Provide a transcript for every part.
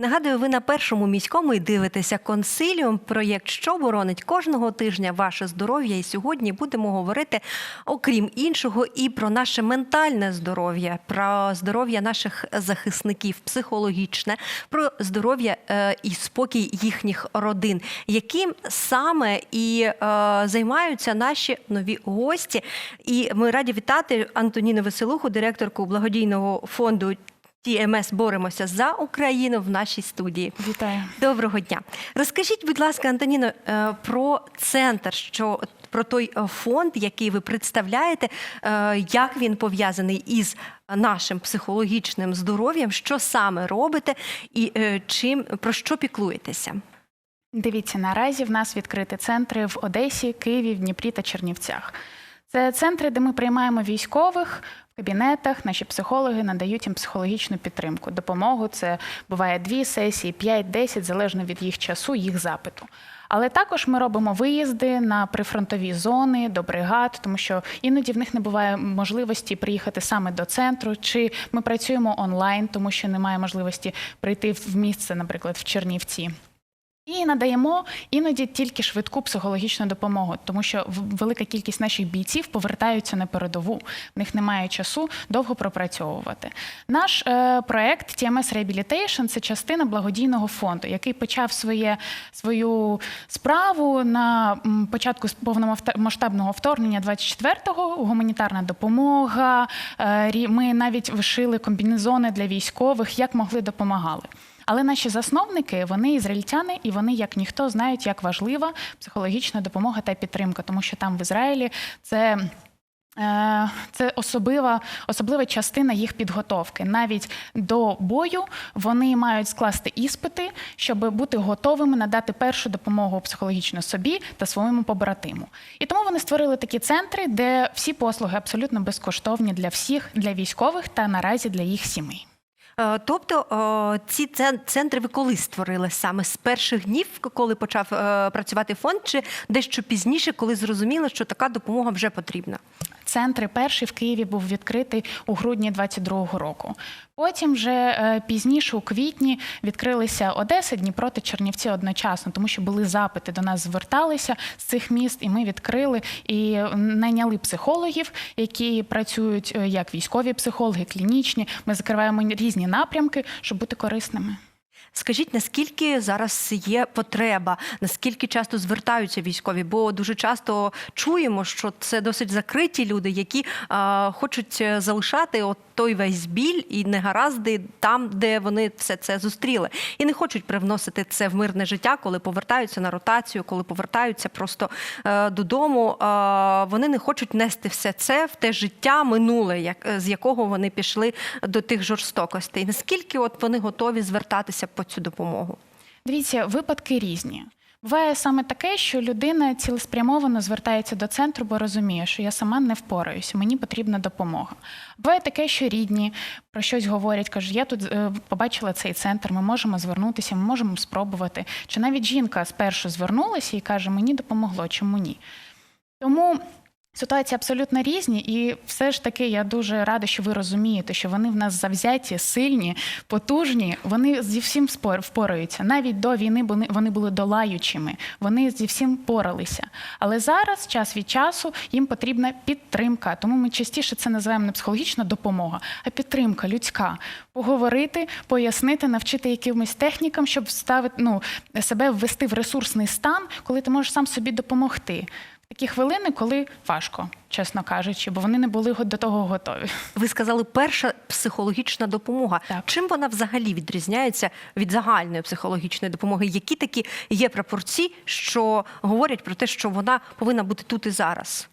Нагадую, ви на першому міському і дивитеся консиліум, проєкт, що боронить кожного тижня ваше здоров'я. І сьогодні будемо говорити, окрім іншого, і про наше ментальне здоров'я, про здоров'я наших захисників, психологічне, про здоров'я е, і спокій їхніх родин, яким саме і е, займаються наші нові гості. І ми раді вітати Антоніну Веселуху, директорку благодійного фонду. ТМС боремося за Україну в нашій студії. Вітаю. Доброго дня. Розкажіть, будь ласка, Антоніно, е, про центр, що про той е, фонд, який ви представляєте, е, як він пов'язаний із нашим психологічним здоров'ям, що саме робите і чим про що піклуєтеся? Дивіться, наразі в нас відкриті центри в Одесі, Києві, в Дніпрі та Чернівцях. Це центри, де ми приймаємо військових в кабінетах. Наші психологи надають їм психологічну підтримку. Допомогу це буває дві сесії, 5-10, залежно від їх часу, їх запиту. Але також ми робимо виїзди на прифронтові зони до бригад, тому що іноді в них не буває можливості приїхати саме до центру, чи ми працюємо онлайн, тому що немає можливості прийти в місце, наприклад, в Чернівці. І надаємо іноді тільки швидку психологічну допомогу, тому що велика кількість наших бійців повертаються на передову. В них немає часу довго пропрацьовувати. Наш е, проект TMS Rehabilitation – це частина благодійного фонду, який почав своє свою справу на початку повномасштабного вторгнення 24-го. Гуманітарна допомога. е, Ми навіть вишили комбінезони для військових, як могли допомагали. Але наші засновники вони ізраїльтяни, і вони як ніхто знають, як важлива психологічна допомога та підтримка, тому що там в Ізраїлі це. е, Це особлива, особлива частина їх підготовки. Навіть до бою вони мають скласти іспити, щоб бути готовими надати першу допомогу психологічно собі та своєму побратиму. І тому вони створили такі центри, де всі послуги абсолютно безкоштовні для всіх, для військових та наразі для їх сімей. Е, Тобто е, ці центри ви коли створили саме з перших днів, коли почав е, працювати фонд, чи дещо пізніше, коли зрозуміли, що така допомога вже потрібна? Центр перший в Києві був відкритий у грудні 22-го року. Потім вже е, пізніше, у квітні, відкрилися Одеса, Дніпро та Чернівці одночасно, тому що були запити до нас зверталися з цих міст, і ми відкрили і найняли психологів, які працюють е, як військові психологи, клінічні. Ми закриваємо різні напрямки, щоб бути корисними. Скажіть, наскільки зараз є потреба, наскільки часто звертаються військові? Бо дуже часто чуємо, що це досить закриті люди, які е, хочуть е, залишати от той весь біль і негаразди там, де вони все це зустріли, і не хочуть привносити це в мирне життя, коли повертаються на ротацію, коли повертаються просто е, додому. Е, вони не хочуть нести все це в те життя минуле, як з якого вони пішли до тих жорстокостей. Наскільки от вони готові звертатися по цю допомогу? Дивіться, випадки різні. Буває саме таке, що людина цілеспрямовано звертається до центру, бо розуміє, що я сама не впораюся, мені потрібна допомога. Буває таке, що рідні про щось говорять, кажуть, я тут е, побачила цей центр, ми можемо звернутися, ми можемо спробувати. Чи навіть жінка спершу звернулася і каже, мені допомогло, чому ні? Тому Ситуації абсолютно різні, і все ж таки я дуже рада, що ви розумієте, що вони в нас завзяті, сильні, потужні. Вони зі всім впораються. Навіть до війни вони- були долаючими, вони зі всім поралися. Але зараз, час від часу, їм потрібна підтримка. Тому ми частіше це називаємо не психологічна допомога, а підтримка людська. Поговорити, пояснити, навчити якимось технікам, щоб вставити ну, себе ввести в ресурсний стан, коли ти можеш сам собі допомогти. Такі хвилини, коли важко, чесно кажучи, бо вони не були до того готові. Ви сказали, перша психологічна допомога. Так. Чим вона взагалі відрізняється від загальної психологічної допомоги? Які такі є пропорції, що говорять про те, що вона повинна бути тут і зараз?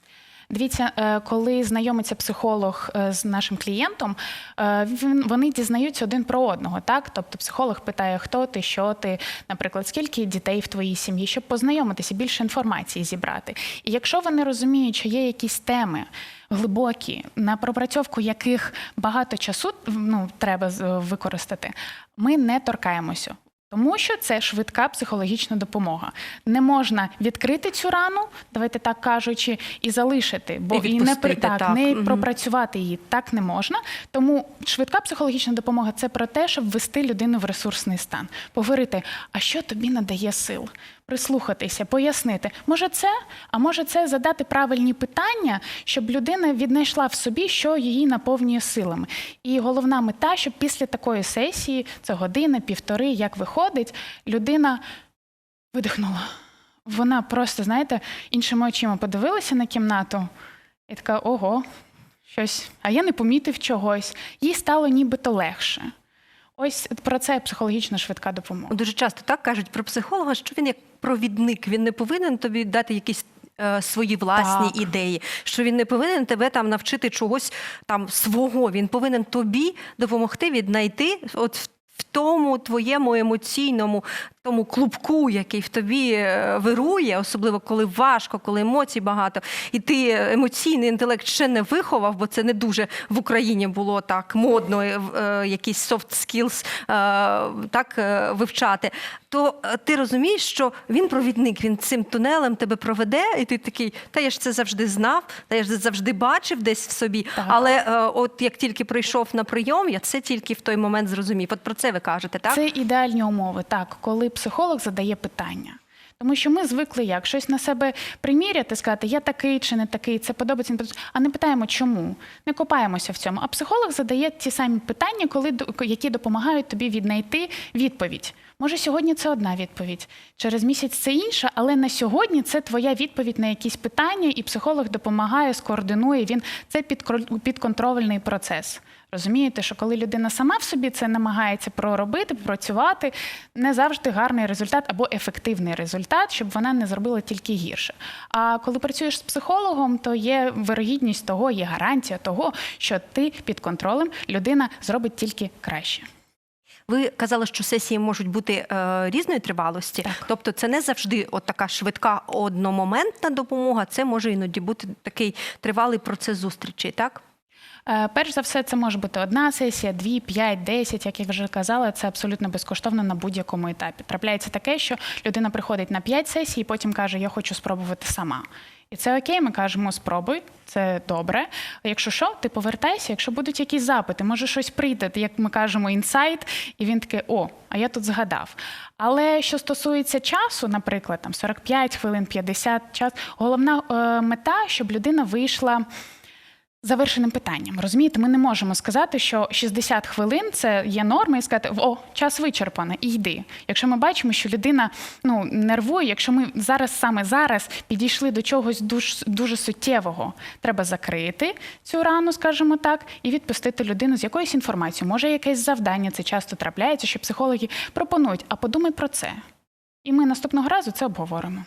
Дивіться, е, коли знайомиться психолог е, з нашим клієнтом, е, вони дізнаються один про одного. Так, тобто психолог питає, хто ти, що ти, наприклад, скільки дітей в твоїй сім'ї, щоб познайомитися, більше інформації зібрати. І якщо вони розуміють, що є якісь теми. Глибокі, на пропрацьовку яких багато часу ну, треба використати, ми не торкаємося. Тому що це швидка психологічна допомога. Не можна відкрити цю рану, давайте так кажучи, і залишити, бо І і, не так, так. не пропрацювати її так не можна. Тому швидка психологічна допомога це про те, щоб ввести людину в ресурсний стан, поговорити, а що тобі надає сил, прислухатися, пояснити. Може, це, а може, це задати правильні питання, щоб людина віднайшла в собі, що її наповнює силами. І головна мета, щоб після такої сесії, це година, півтори, як виходить, людина видихнула. Вона просто, знаєте, іншими очима подивилася на кімнату і така: ого, щось, а я не помітив чогось. Їй стало нібито легше. Ось про це психологічно швидка допомога. Дуже часто так кажуть про психолога, що він як провідник, він не повинен тобі дати якісь. е, Свої власні Так. ідеї, що він не повинен тебе там навчити чогось там свого. Він повинен тобі допомогти віднайти от в, тому твоєму емоційному тому клубку, який в тобі е, вирує, особливо коли важко, коли емоцій багато, і ти емоційний інтелект ще не виховав, бо це не дуже в Україні було так модно, е, е, якісь soft skills так вивчати. То ти розумієш, що він провідник, він цим тунелем тебе проведе, і ти такий, та я ж це завжди знав, та я ж це завжди бачив десь в собі. Так. Але от як тільки прийшов на прийом, я це тільки в той момент зрозумів. От про це ви кажете, так? Це ідеальні умови, так, коли психолог задає питання. Тому що ми звикли як щось на себе приміряти, сказати, я такий чи не такий, це подобається, не подобається, а не питаємо, чому. Не копаємося в цьому. А психолог задає ті самі питання, коли, які допомагають тобі віднайти відповідь. Може, сьогодні це одна відповідь, через місяць це інша, але на сьогодні це твоя відповідь на якісь питання, і психолог допомагає, скоординує. Він це підконтрольний процес. Розумієте, що коли людина сама в собі це намагається проробити, попрацювати, не завжди гарний результат або ефективний результат, щоб вона не зробила тільки гірше. А коли працюєш з психологом, то є вирогідність того, є гарантія того, що ти під контролем людина зробить тільки краще. Ви казали, що сесії можуть бути е, різної тривалості, Так. тобто це не завжди от така швидка одномоментна допомога. Це може іноді бути такий тривалий процес зустрічі, так? Е, Перш за все, це може бути одна сесія, дві, п'ять, десять. Як я вже казала, це абсолютно безкоштовно на будь-якому етапі. Трапляється таке, що людина приходить на п'ять сесій і потім каже: Я хочу спробувати сама. І це окей, ми кажемо, спробуй, це добре. Якщо що, ти повертайся, якщо будуть якісь запити, може щось прийде, як ми кажемо, інсайт, і він такий, о, а я тут згадав. Але що стосується часу, наприклад, там 45 хвилин, 50 час, головна е, мета, щоб людина вийшла завершеним питанням. Розумієте, ми не можемо сказати, що 60 хвилин це є норма, і сказати, о, час вичерпано, і йди. Якщо ми бачимо, що людина ну, нервує, якщо ми зараз саме зараз підійшли до чогось дуже, дуже суттєвого, треба закрити цю рану, скажімо так, і відпустити людину з якоюсь інформацією. Може, якесь завдання, це часто трапляється, що психологи пропонують, а подумай про це. І ми наступного разу це обговоримо.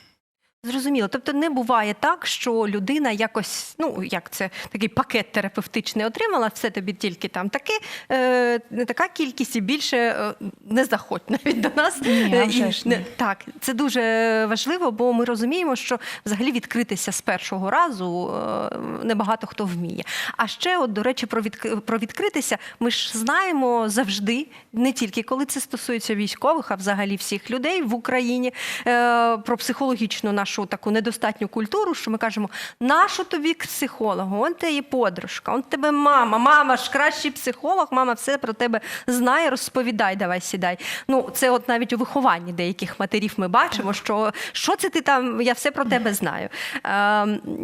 Зрозуміло. Тобто не буває так, що людина якось, ну як це такий пакет терапевтичний отримала, все тобі тільки там таке, е, не така кількість і більше е, не заходь навіть до нас. Ні, Е, і ж не- так, це дуже важливо, бо ми розуміємо, що взагалі відкритися з першого разу е, небагато хто вміє. А ще, от, до речі, про, відк... про відкритися ми ж знаємо завжди, не тільки коли це стосується військових, а взагалі всіх людей в Україні, е, про психологічну нашу таку недостатню культуру, що ми кажемо, нашу тобі психологу, он тебе є подружка, он тебе мама, мама ж кращий психолог, мама все про тебе знає, розповідай, давай сідай. Ну, це от навіть у вихованні деяких матерів ми бачимо, що що це ти там, я все про тебе знаю. Е,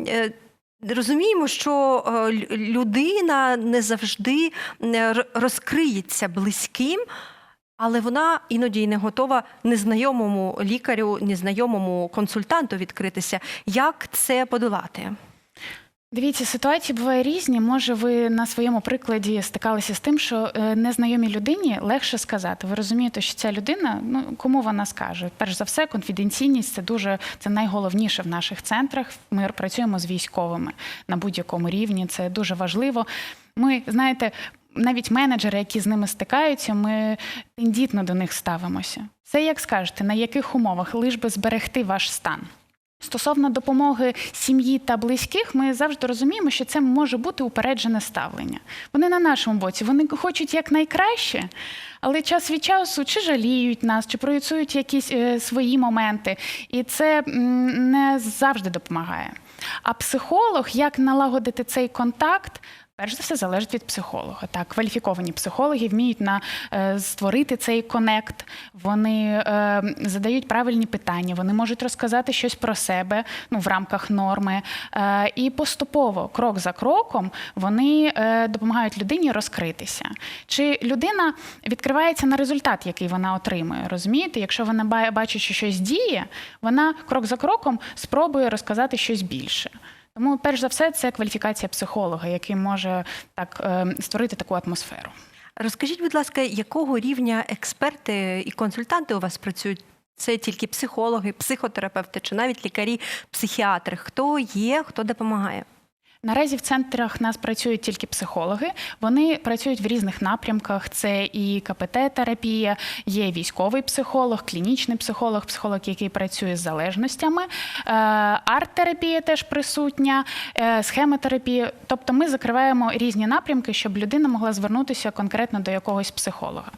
е, Розуміємо, що е, людина не завжди е, розкриється близьким, але вона іноді й не готова незнайомому лікарю, незнайомому консультанту відкритися. Як це подолати? Дивіться, ситуації бувають різні. Може, ви на своєму прикладі стикалися з тим, що е, незнайомій людині легше сказати. Ви розумієте, що ця людина, ну кому вона скаже? Перш за все, конфіденційність це дуже це найголовніше в наших центрах. Ми працюємо з військовими на будь-якому рівні. Це дуже важливо. Ми знаєте. Навіть менеджери, які з ними стикаються, ми тендітно до них ставимося. Це як скажете, на яких умовах лиш би зберегти ваш стан. Стосовно допомоги сім'ї та близьких, ми завжди розуміємо, що це може бути упереджене ставлення. Вони на нашому боці, вони хочуть якнайкраще, але час від часу чи жаліють нас, чи проєцують якісь е, свої моменти, і це не завжди допомагає. А психолог, як налагодити цей контакт? Перш за все залежить від психолога. Так, кваліфіковані психологи вміють на е, створити цей конект. Вони е, задають правильні питання, вони можуть розказати щось про себе ну, в рамках норми. Е, і поступово, крок за кроком, вони е, допомагають людині розкритися. Чи людина відкривається на результат, який вона отримує? Розумієте? Якщо вона бачить, що щось діє, вона крок за кроком спробує розказати щось більше. Тому, перш за все, це кваліфікація психолога, який може так е, створити таку атмосферу. Розкажіть, будь ласка, якого рівня експерти і консультанти у вас працюють? Це тільки психологи, психотерапевти чи навіть лікарі, психіатри? Хто є, хто допомагає? Наразі в центрах нас працюють тільки психологи. Вони працюють в різних напрямках. Це і КПТ-терапія, є військовий психолог, клінічний психолог, психолог, який працює з залежностями. Е, Арт-терапія теж присутня, е, схемотерапія. Тобто ми закриваємо різні напрямки, щоб людина могла звернутися конкретно до якогось психолога.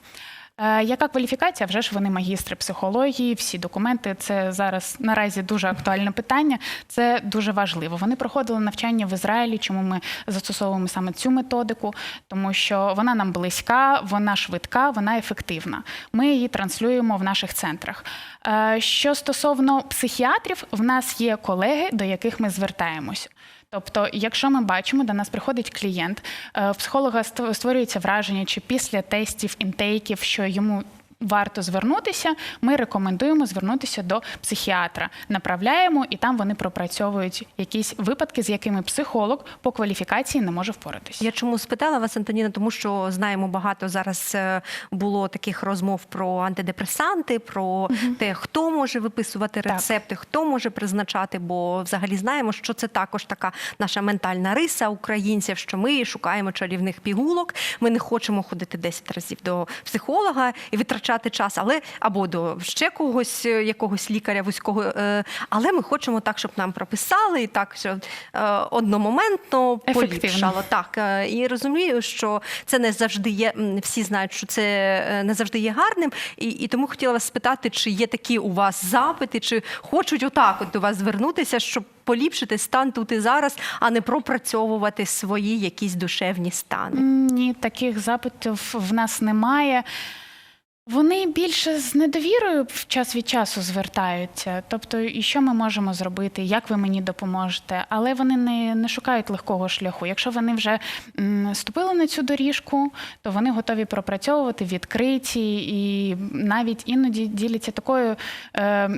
Е, Яка кваліфікація? Вже ж вони магістри психології, всі документи. Це зараз наразі дуже актуальне питання. Це дуже важливо. Вони проходили навчання в Ізраїлі. Чому ми застосовуємо саме цю методику? Тому що вона нам близька, вона швидка, вона ефективна. Ми її транслюємо в наших центрах. Е, Що стосовно психіатрів, в нас є колеги, до яких ми звертаємось. Тобто, якщо ми бачимо, до нас приходить клієнт, е, в психолога створюється враження, чи після тестів, інтейків, що йому варто звернутися, ми рекомендуємо звернутися до психіатра, направляємо, і там вони пропрацьовують якісь випадки, з якими психолог по кваліфікації не може впоратися. Я чому спитала вас, Антоніна, тому що знаємо багато зараз е, було таких розмов про антидепресанти, про те, хто може виписувати Так. рецепти, хто може призначати, бо взагалі знаємо, що це також така наша ментальна риса українців, що ми шукаємо чарівних пігулок. Ми не хочемо ходити 10 разів до психолога і витрачати час, але або до ще когось, е, якогось лікаря вузького. е, Але ми хочемо так, щоб нам прописали, і так, що е, одномоментно поліпшало. Так, і розумію, що це не завжди є. Всі знають, що це не завжди є гарним. І, і тому хотіла вас спитати, чи є такі у вас запити, чи хочуть отак от до вас звернутися, щоб поліпшити стан тут і зараз, а не пропрацьовувати свої якісь душевні стани. Ні, таких запитів в нас немає. Вони більше з недовірою в час від часу звертаються. Тобто, і що ми можемо зробити, як ви мені допоможете, але вони не, не шукають легкого шляху. Якщо вони вже ступили на цю доріжку, то вони готові пропрацьовувати відкриті і навіть іноді діляться такою. Е,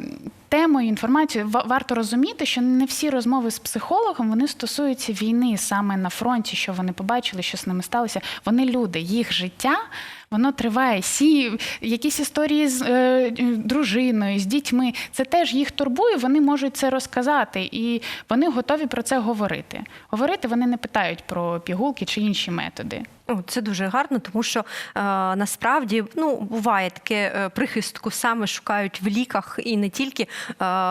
Темою інформацією варто розуміти, що не всі розмови з психологом вони стосуються війни саме на фронті, що вони побачили, що з ними сталося. Вони люди, їх життя воно триває. Сі якісь історії з е, дружиною, з дітьми. Це теж їх турбує. Вони можуть це розказати, і вони готові про це говорити. Говорити вони не питають про пігулки чи інші методи. Це дуже гарно, тому що е, насправді ну буває таке е, прихистку саме шукають в ліках і не тільки е,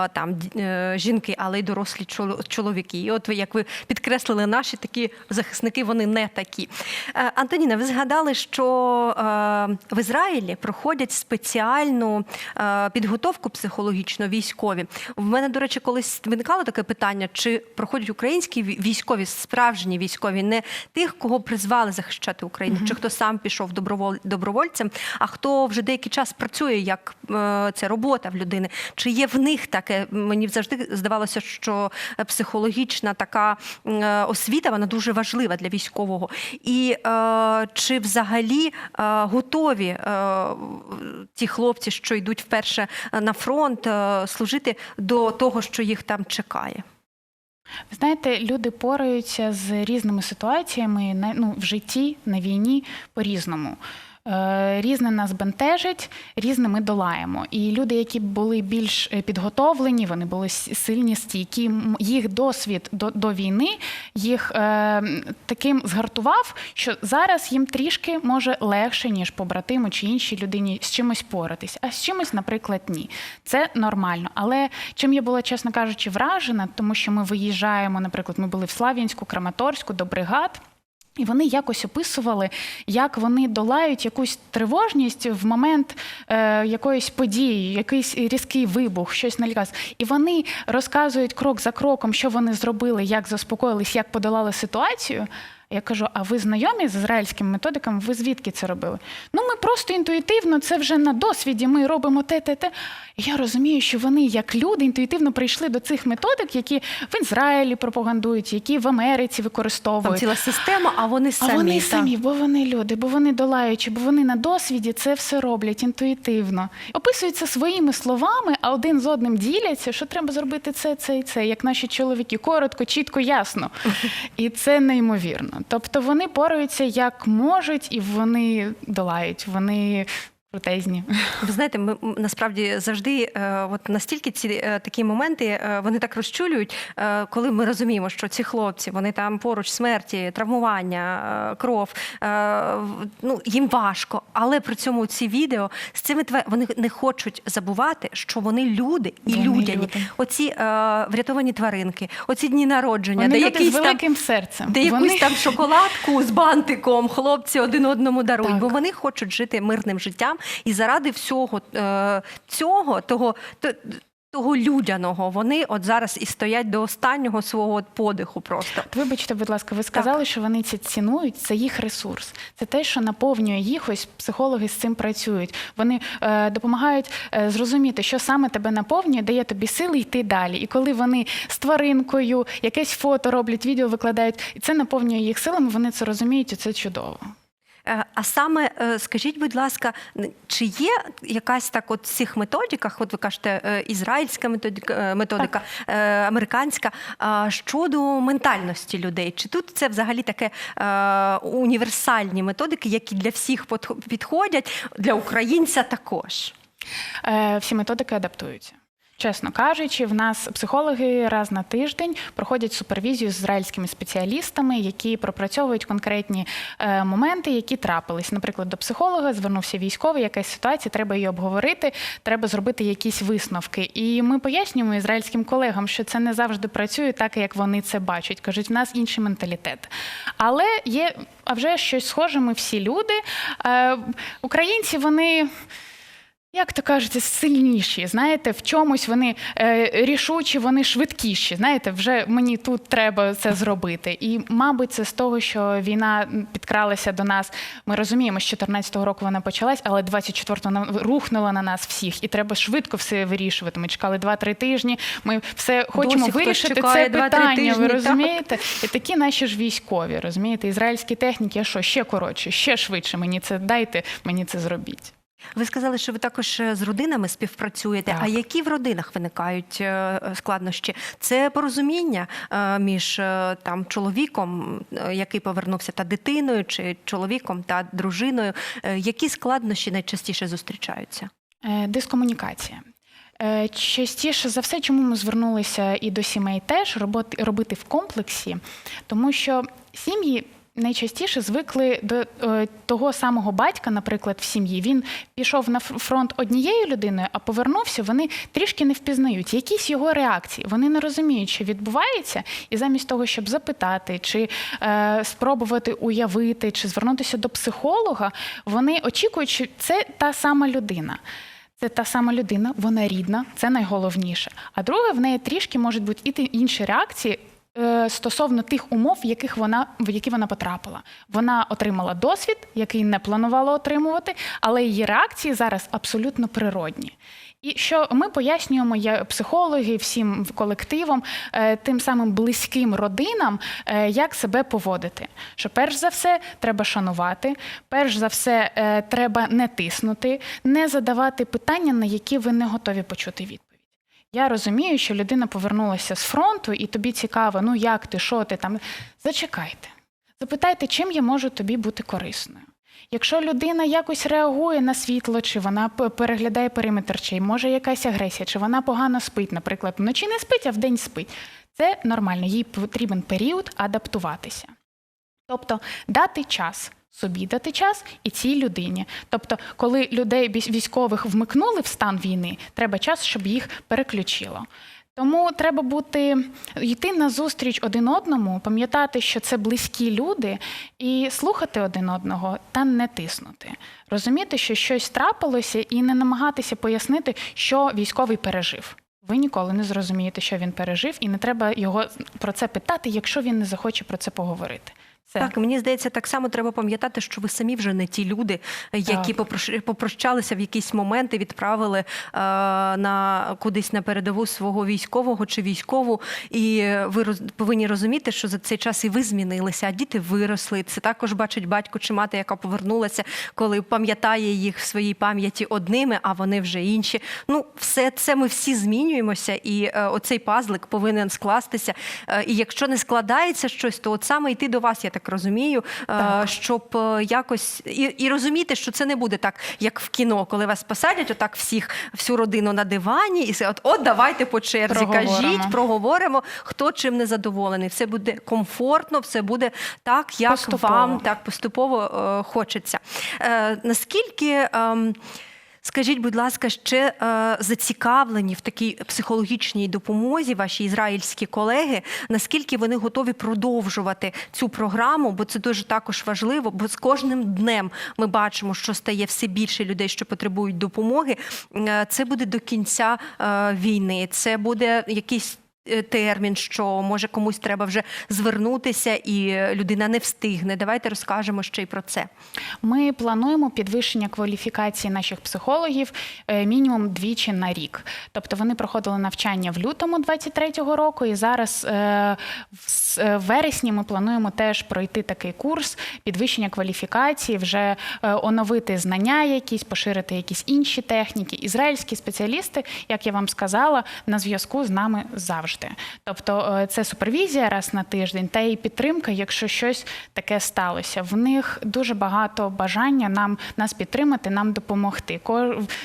там е, жінки, але й дорослі чоло- чоловіки. І от ви як ви підкреслили, наші такі захисники, вони не такі. Е, Антоніна, ви згадали, що е, в Ізраїлі проходять спеціальну е, підготовку психологічно військові. В мене, до речі, колись виникало таке питання: чи проходять українські військові, справжні військові, не тих, кого призвали захищати Україну, чи хто сам пішов доброволь, добровольцем, а хто вже деякий час працює як е, це робота в людини. Чи є в них таке? Мені завжди здавалося, що психологічна така е, освіта вона дуже важлива для військового. І е, чи взагалі е, готові е, ті хлопці, що йдуть вперше на фронт, е, служити до того, що їх там чекає? Ви знаєте, люди пораються з різними ситуаціями на- ну, в житті, на війні по-різному. Е, Різне нас бентежить, різне ми долаємо. І люди, які були більш е, підготовлені, вони були сильні, стійкі, їх досвід до, до війни їх е, таким згартував, що зараз їм трішки може легше, ніж побратиму чи іншій людині з чимось поратись. А з чимось, наприклад, ні. Це нормально. Але чим я була, чесно кажучи, вражена, тому що ми виїжджаємо, наприклад, ми були в Слав'янську, Краматорську до бригад. І вони якось описували, як вони долають якусь тривожність в момент е, якоїсь події, якийсь різкий вибух, щось налякалось. І вони розказують крок за кроком, що вони зробили, як заспокоїлись, як подолали ситуацію. Я кажу: а ви знайомі з ізраїльськими методиками? Ви звідки це робили? Ну, ми просто інтуїтивно, це вже на досвіді. Ми робимо те, те, те. Я розумію, що вони, як люди, інтуїтивно прийшли до цих методик, які в Ізраїлі пропагандують, які в Америці використовують. Там ціла система, а вони самі. А вони так. самі, бо вони люди, бо вони долаючі, бо вони на досвіді це все роблять інтуїтивно. Описуються своїми словами, а один з одним діляться, що треба зробити це, це і це, як наші чоловіки, коротко, чітко, ясно. І це неймовірно. Тобто вони борються як можуть, і вони долають. Вони протезні. Ви знаєте, ми насправді завжди е, от настільки ці е, такі моменти е, вони так розчулюють, коли ми розуміємо, що ці хлопці вони там поруч смерті, травмування, кров. ну їм важко, але при цьому ці відео з цими вони не хочуть забувати, що вони люди і Вони людяні. люди. Оці е, врятовані тваринки, оці дні народження, Вони де люди з якийсь там великим серцем. де якусь Вони- там шоколадку з бантиком хлопці один одному дарують, Так. бо вони хочуть жити мирним життям, і заради всього е, цього, того, того людяного, вони от зараз і стоять до останнього свого подиху просто. Вибачте, будь ласка, ви сказали, що вони це цінують. Це їх ресурс. Це те, що наповнює їх. Ось психологи з цим працюють. Вони е, допомагають е, зрозуміти, що саме тебе наповнює, дає тобі сили йти далі. І коли вони з тваринкою якесь фото роблять, відео викладають, і це наповнює їх силами. Вони це розуміють, і це чудово. Е, А саме е, скажіть, будь ласка, чи є якась так от в цих методиках, от ви кажете, е, ізраїльська методика, методика американська, щодо ментальності людей? Чи тут це взагалі таке універсальні методики, які для всіх підходять, для українця також? Всі методики адаптуються. Чесно кажучи, в нас психологи раз на тиждень проходять супервізію з ізраїльськими спеціалістами, які пропрацьовують конкретні е, моменти, які трапились. Наприклад, до психолога звернувся військовий, якась ситуація, треба її обговорити, треба зробити якісь висновки. І ми пояснюємо ізраїльським колегам, що це не завжди працює так, як вони це бачать. кажуть, в нас інший менталітет. Але є а вже щось схоже. Ми всі люди. Е, Українці вони. Як то кажуть, сильніші, знаєте, в чомусь вони е, рішучі, вони швидкіші. Знаєте, вже мені тут треба це зробити. І, мабуть, це з того, що війна підкралася до нас. Ми розуміємо, що 14-го року вона почалась, але 24-го вона рухнула на нас всіх, і треба швидко все вирішувати. Ми чекали 2-3 тижні. Ми все хочемо хтось вирішити це питання. тижні, ви так. розумієте? І такі наші ж військові, розумієте, ізраїльські техніки, а що ще коротше, ще швидше. Мені це дайте, мені це зробіть. Ви сказали, що ви також е, з родинами співпрацюєте. Так. А які в родинах виникають е, складнощі? Це порозуміння е, між там чоловіком, який повернувся, та дитиною, чи чоловіком та дружиною. Які складнощі найчастіше зустрічаються? Дискомунікація. Частіше за все, чому ми звернулися і до сімей теж робити в комплексі, тому що сім'ї. Найчастіше звикли до е, того самого батька, наприклад, в сім'ї. Він пішов на фронт однією людиною, а повернувся. Вони трішки не впізнають якісь його реакції. Вони не розуміють, що відбувається, і замість того, щоб запитати, чи е, спробувати уявити, чи звернутися до психолога, вони очікують, що це та сама людина. Це та сама людина, вона рідна, це найголовніше. А друге, в неї трішки можуть бути і інші реакції стосовно тих умов, в яких вона в які вона потрапила. Вона отримала досвід, який не планувала отримувати, але її реакції зараз абсолютно природні. І що ми пояснюємо, я психологи, всім колективом, е, тим самим близьким родинам, е, як себе поводити. Що перш за все треба шанувати, перш за все е, треба не тиснути, не задавати питання, на які ви не готові почути відповідь. Я розумію, що людина повернулася з фронту, і тобі цікаво, ну як ти, що ти там. Зачекайте. Запитайте, чим я можу тобі бути корисною. Якщо людина якось реагує на світло, чи вона переглядає периметр, чи може якась агресія, чи вона погано спить, наприклад, вночі не спить, а вдень спить. Це нормально, їй потрібен період адаптуватися. Тобто дати час. Собі дати час і цій людині. Тобто, коли людей військ- військових вмикнули в стан війни, треба час, щоб їх переключило. Тому треба бути йти на зустріч один одному, пам'ятати, що це близькі люди, і слухати один одного та не тиснути. Розуміти, що щось трапилося, і не намагатися пояснити, що військовий пережив. Ви ніколи не зрозумієте, що він пережив, і не треба його про це питати, якщо він не захоче про це поговорити. Це Так, мені здається, так само треба пам'ятати, що ви самі вже не ті люди, які Так. попрощалися в якісь моменти, відправили е, на кудись на передову свого військового чи військову. І ви роз, повинні розуміти, що за цей час і ви змінилися, а діти виросли. Це також бачить батько чи мати, яка повернулася, коли пам'ятає їх в своїй пам'яті одними, а вони вже інші. Ну, все це ми всі змінюємося, і е, оцей пазлик повинен скластися. Е, і якщо не складається щось, то от саме йти до вас, я так розумію, е, Так. щоб е, якось і, і розуміти, що це не буде так, як в кіно, коли вас посадять, отак всіх, всю родину на дивані, і все, от, от давайте по черзі, Проговоримо. кажіть, проговоримо, хто чим не задоволений. Все буде комфортно, все буде так, як Поступово. вам так поступово е, хочеться. Е, наскільки. ем, Скажіть, будь ласка, ще е, зацікавлені в такій психологічній допомозі ваші ізраїльські колеги? Наскільки вони готові продовжувати цю програму? Бо це дуже також важливо. Бо з кожним днем ми бачимо, що стає все більше людей, що потребують допомоги. Е, це буде до кінця е, війни. Це буде якийсь. Е, Термін, що може комусь треба вже звернутися, і е, людина не встигне. Давайте розкажемо ще й про це. Ми плануємо підвищення кваліфікації наших психологів е, мінімум двічі на рік. Тобто вони проходили навчання в лютому 23-го року, і зараз в вересні ми плануємо теж пройти такий курс підвищення кваліфікації, вже оновити знання, якісь поширити якісь інші техніки. Ізраїльські спеціалісти, як я вам сказала, на зв'язку з нами завжди. Тобто е, це супервізія раз на тиждень, та і підтримка, якщо щось таке сталося. В них дуже багато бажання нам нас підтримати, нам допомогти.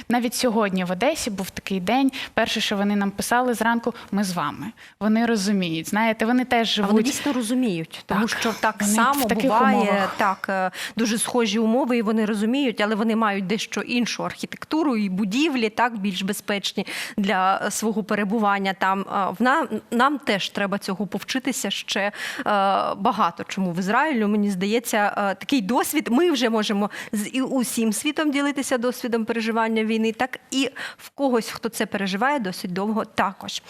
Навіть сьогодні в Одесі був такий день. Перше, що вони нам писали зранку, ми з вами. Вони розуміють. Знаєте, вони теж А вони живуть. дійсно розуміють, тому Так. що так Вони само буває умовах. так е, дуже схожі умови, і вони розуміють, але вони мають дещо іншу архітектуру і будівлі, так більш безпечні для свого перебування там. В нам теж треба цього повчитися ще е, багато. Чому в Ізраїлю мені здається, е, такий досвід. Ми вже можемо з усім світом ділитися досвідом переживання війни, так і в когось, хто це переживає досить довго, також.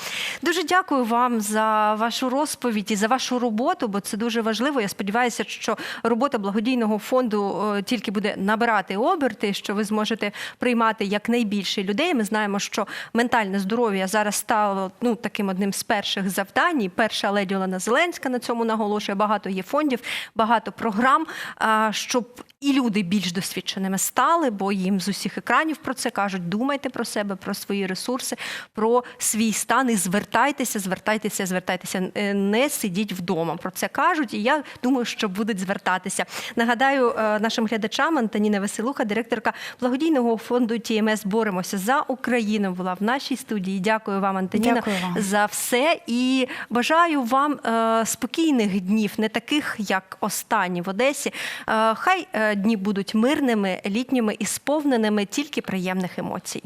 Дуже дякую вам за вашу розповідь і за вашу роботу, бо це дуже важливо. Я сподіваюся, що робота благодійного фонду е, тільки буде набирати оберти, що ви зможете приймати якнайбільше людей. Ми знаємо, що ментальне здоров'я зараз стало ну таким одним з перших завдань. Перша леді Олена Зеленська на цьому наголошує. Багато є фондів, багато програм, щоб і люди більш досвідченими стали, бо їм з усіх екранів про це кажуть: думайте про себе, про свої ресурси, про свій стан і звертайтеся, звертайтеся, звертайтеся. Е, Не сидіть вдома. Про це кажуть, і я думаю, що будуть звертатися. Нагадаю е, нашим глядачам Антоніна Веселуха, директорка благодійного фонду ТМС Боремося за Україну. Була в нашій студії. Дякую вам, Антоніна, Дякую вам. за все і бажаю вам е, спокійних днів, не таких, як останні в Одесі. Хай дні будуть мирними, літніми і сповненими тільки приємних емоцій.